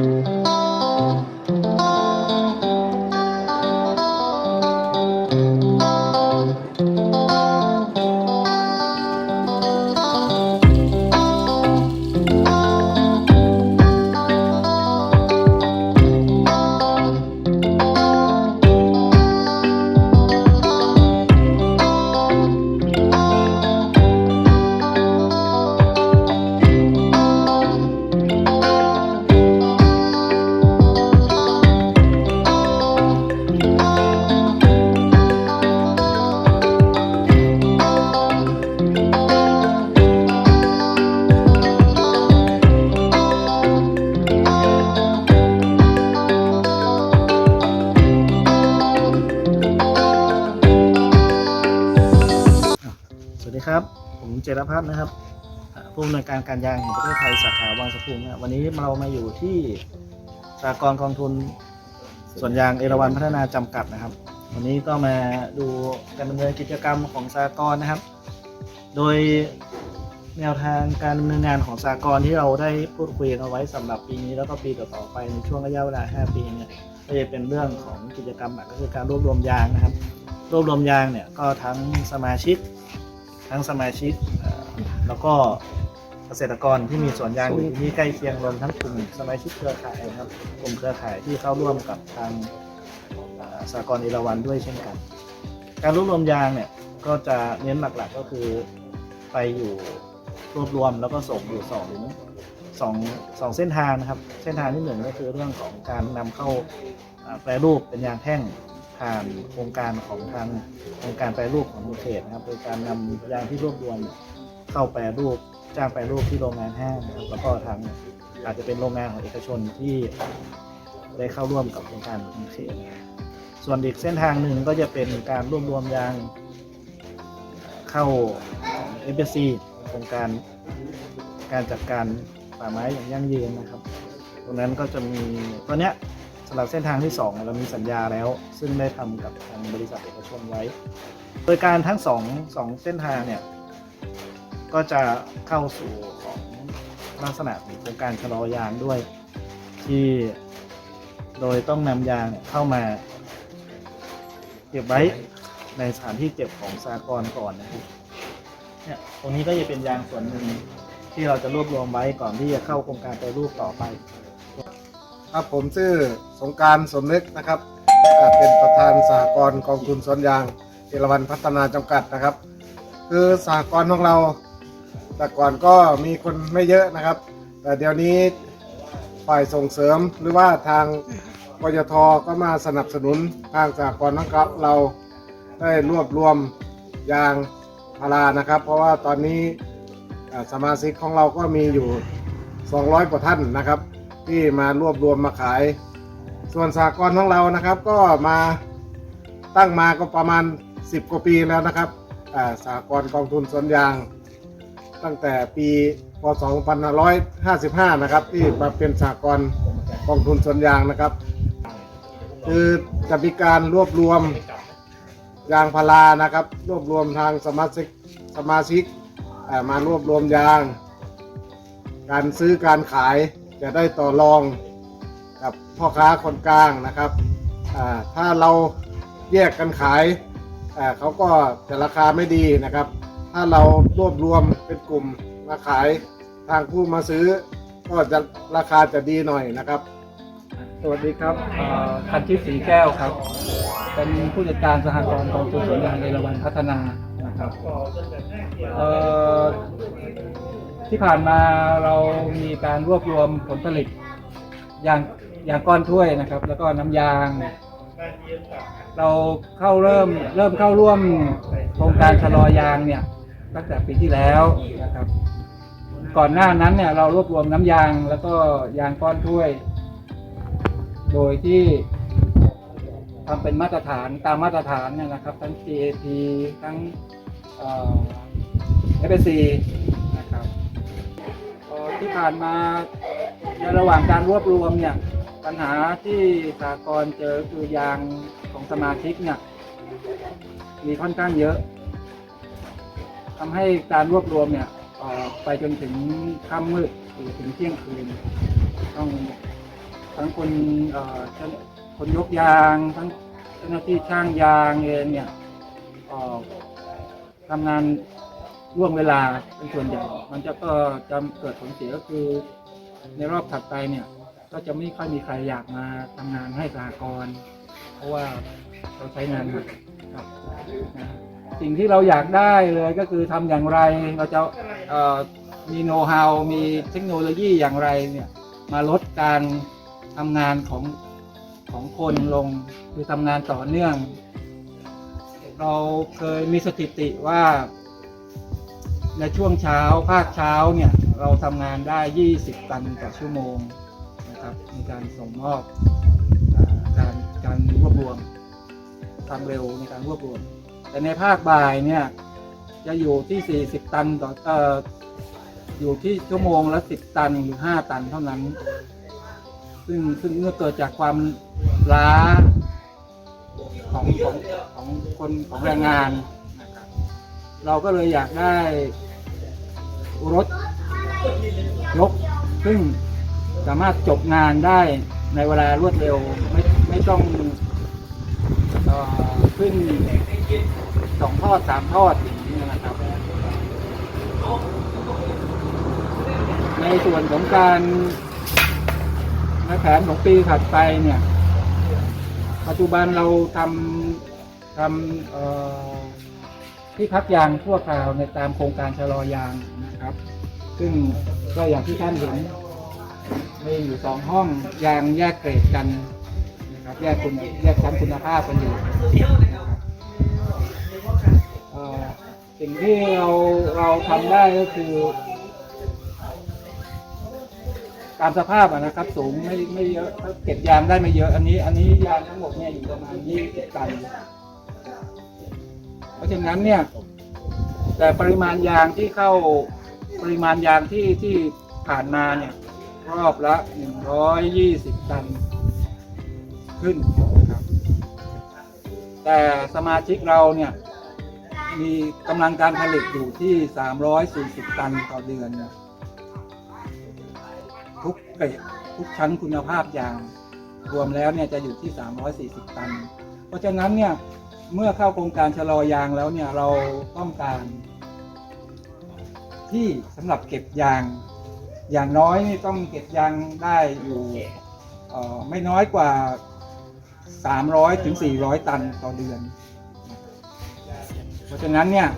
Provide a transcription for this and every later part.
สวั ดีครับ ผมเจรพัฒน์นะครับผู้อำนวยการการยางแห่งประเทศไทยสาขาวังสะพุงนะครับวันนี้เรามาอยู่ที่สากลกองทุนส่วนยางเอราวัณพัฒนาจำกัดนะครับ วันนี้ก็มาดูการดำเนินกิจกรรมของสากลนะครับ โดยแนวทางการดำเนินงานของสากลที่เราได้พูดคุยกันเอาไว้สำหรับปีนี้แล้วก็ปีต่อๆไปในช่วงระยะเวลา 5 ปีเนี่ยก็จะเป็นเรื่องของกิจกรรมหลักก็คือการรวบรวมยางนะครับ รวบรวมยางเนี่ยก็ทั้งสมาชิก ทั้งสมาชิกเอ่อแล้วก็เกษตรกรที่มีสวนยางอยู่ที่ใกล้เคียงรวมทั้งกลุ่มสมาชิกเครือข่ายนะครับกลุ่มเครือข่ายที่เข้าร่วมกับทางเอ่อสากลเอราวันด้วยเช่นกัน การรวบรวมยางเนี่ยก็จะเน้นหลักๆก็คือไปอยู่รวบรวมแล้วก็ส่งอยู่สองสองสองเส้นทางนะครับ เส้นทางที่หนึ่งก็คือเรื่องของการนำเข้าเอ่อแปรรูปเป็นยางแท่ง ผ่านโครงการของทางโครงการแปรรูปของเขตนะครับโดยการนำยางที่รวบรวมเข้าแปรรูปจ้างแปรรูปที่โรงงานห้างนะครับแล้วก็ทางอาจจะเป็นโรงงานของเอกชนที่ได้เข้าร่วมกับโครงการของเขตส่วนอีกเส้นทางหนึ่งก็จะเป็นการรวบรวมยางเข้าของ f อ c โครงการการจัดการป่าไม้อย่างยั่งยืนนะครับ ตรงนั้นก็จะมีตัวเนี้ย สำหรับเส้นทางที่2เนี่ยเรามีสัญญาแล้ว ซึ่งได้ทำกับทางบริษัทเอกชนไว้ โดยการทั้งสองสองเส้นทางเนี่ย ก็จะเข้าสู่ของลักษณะของโครงการชะลอยางด้วย ที่โดยต้องนำยางเนี่ยเข้ามา เก็บไว้ในสถานที่เก็บของสากลก่อนนะครับเนี่ยตรงนี้ก็จะเป็นยางส่วนหนึ่งที่เราจะรวบรวมไว้ก่อนที่จะเข้าโครงการแปรูปต่อไป ครับผมชื่อสงการสมนึกนะครับเป็นประธานสหกรณ์กองทุนสวนยางเอราวันพัฒนาจำกัดนะครับ คือสหกรณ์ของเรา แต่ก่อนก็มีคนไม่เยอะนะครับ แต่เดี๋ยวนี้ฝ่ายส่งเสริมหรือว่าทางกยทก็มาสนับสนุนทางสหกรณ์ของเราได้รวบรวมยางพารานะครับ เพราะว่าตอนนี้สมาชิกของเราก็มีอยู่ 200 กว่าท่านนะครับ ที่มารวบรวมมาขาย ส่วนสากลของเรานะครับ ก็มาตั้งมาก็ประมาณ 10 กว่าปีแล้วนะครับอาสากลกองทุนสวนยาง ตั้งแต่ปีพศ2555 นะครับ ที่มาเป็นสากลกองทุนสวนยางนะครับ คือจะมีการรวบรวมยางพารานะครับ รวบรวมทางสมาชิกสมาชิกมารวบรวมยาง การซื้อการขาย จะได้ต่อรองกับพ่อค้าคนกลางนะครับถ้าเราแยกกันขายเขาก็จะราคาไม่ดีนะครับ ถ้าเรารวบรวมเป็นกลุ่มมาขายทางผู้มาซื้อ ก็จะราคาจะดีหน่อยนะครับ สวัสดีครับคันชิตสีแก้วครับ เป็นผู้จัดการสหกรณ์กองทุนสวนยางเอราวัณพัฒนานะครับ ที่ผ่านมาเรามีการรวบรวมผลผลิตยางยางก้อนถ้วยนะครับ แล้วก็น้ำยาง เราเข้าเริ่มเริ่มเข้าร่วมโครงการชะลอยางเนี่ยตั้งแต่ปีที่แล้วนะครับ ก่อนหน้านั้นเนี่ยเรารวบรวมน้ำยางแล้วก็ยางก้อนถ้วย โดยที่ทำเป็นมาตรฐานตามมาตรฐานเนี่ยนะครับ ทั้ง GAP ทั้งเอ่อ FSC นะครับพอที่ ผ่านมาในระหว่างการรวบรวมเนี่ยปัญหาที่สากลเจอคือยางของสมาชิกเนี่ยมีค่อนข้างเยอะทำให้การรวบรวมเนี่ยไปจนถึงค่ำมืดหรือถึงเที่ยงคืนต้องทั้งคนเอ่อทั้งคนยกยางทั้งเจ้าหน้าที่ช่างยางเองเนี่ยทำงาน ร่วมเวลาเป็นส่วนใหญ่ มันจะก็จะเกิดผลเสียก็คือ ในรอบถัดไปเนี่ย ก็จะไม่ค่อยมีใครอยากมาทำงานให้สหกรณ์เพราะว่าเราใช้งานหนักครับนะสิ่งที่เราอยากได้เลยก็คือทำอย่างไรเราจะมีโน้ตฮาวมีเทคโนโลยีอย่างไรเนี่ยมาลดการทำงานของของคนลงคือทำงานต่อเนื่อง เราเคยมีสถิติว่า ในช่วงเช้าภาคเช้าเนี่ยเราทำงานได้ 20 ตันต่อชั่วโมงนะครับในการส่งมอบอการการรวบรวมความเร็วในการรวบรวม แต่ในภาคบ่ายเนี่ยจะอยู่ที่ 40 ตันต่อเอ่ออยู่ที่ชั่วโมงละ 10 ตันหรือ 5 ตันเท่านั้น ซึ่งซึ่งเมื่อเกิดจากความล้าของของของคนของแรงงาน เราก็เลยอยากได้รถยก ซึ่งสามารถจบงานได้ในเวลารวดเร็วไม่ไม่ต้องอขึ้นสองทอดสามทอดอย่างนี้นะครับ ในส่วนของการในแผนของปีถัดไปเนี่ย ปัจจุบันเราทำทำ ที่พักยางทั่วคราวในตามโครงการชะลอยางนะครับ ซึ่งก็อย่างที่ท่านเห็นมีอยู่สองห้องยางแยกเกรดกันนะครับแยกคุณแยกชั้นคุณภาพกันอยู่สิ่งที่เราเราทำได้ก็คือ ตามสภาพนะครับ สูงไม่ไม่เยอะเก็บยางได้ไม่เยอะ อันนี้ อันนี้ยางทั้งหมดเนี่ยอยู่ประมาณ20ตัน เพราะฉะนั้นเนี่ย แต่ปริมาณยางที่เข้าปริมาณยางที่ที่ผ่านมาเนี่ย รอบละ 120 ตันขึ้นนะครับแต่สมาชิกเราเนี่ย มีกำลังการผลิตอยู่ที่ 340 ตันต่อเดือนนะทุกเกรดทุกชั้นคุณภาพยาง รวมแล้วเนี่ยจะอยู่ที่ 340 ตัน เพราะฉะนั้นเนี่ย เมื่อเข้าโครงการชะลอยางแล้วเนี่ยเราต้องการ ที่สำหรับเก็บยาง อย่างน้อยนี่ต้องเก็บยางได้อยู่เอ่อไม่น้อยกว่า 300ถึง400 ตันต่อเดือน เพราะฉะนั้นเนี่ย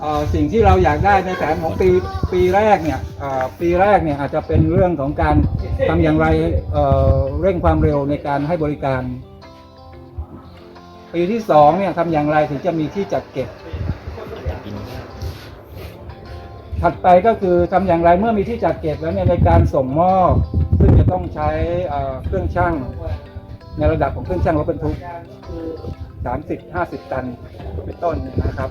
เอ่อสิ่งที่เราอยากได้ในแผนของปีปีแรกเนี่ยเอ่อปีแรกเนี่ยอาจจะเป็นเรื่องของการทำอย่างไรเอ่อเร่งความเร็วในการให้บริการ ปีที่สองเนี่ยทำอย่างไรถึงจะมีที่จัดเก็บ ถัดไปก็คือทำอย่างไรเมื่อมีที่จัดเก็บแล้วเนี่ยในการส่งมอบ ซึ่งจะต้องใช้เอ่อเครื่องช่างในระดับของเครื่องช่างรถบรรทุก30 50 ตันเป็นต้นนะครับ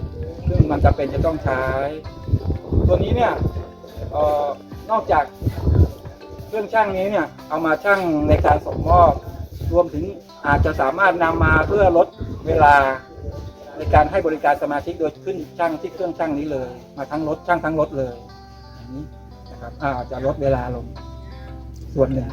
ซึ่งมันจะเป็นจะต้องใช้ ตัวนี้เนี่ยออนอกจากเครื่องช่างนี้เนี่ยเอามาช่างในการส่งมอบ รวมถึงอาจจะสามารถนำมาเพื่อลดเวลาในการให้บริการสมาชิกโดยขึ้นช่างที่เครื่องช่างนี้เลย มาทั้งรถช่างทั้งรถเลยอย่างนี้นะครับอาจจะลดเวลาลงส่วนหนึ่ง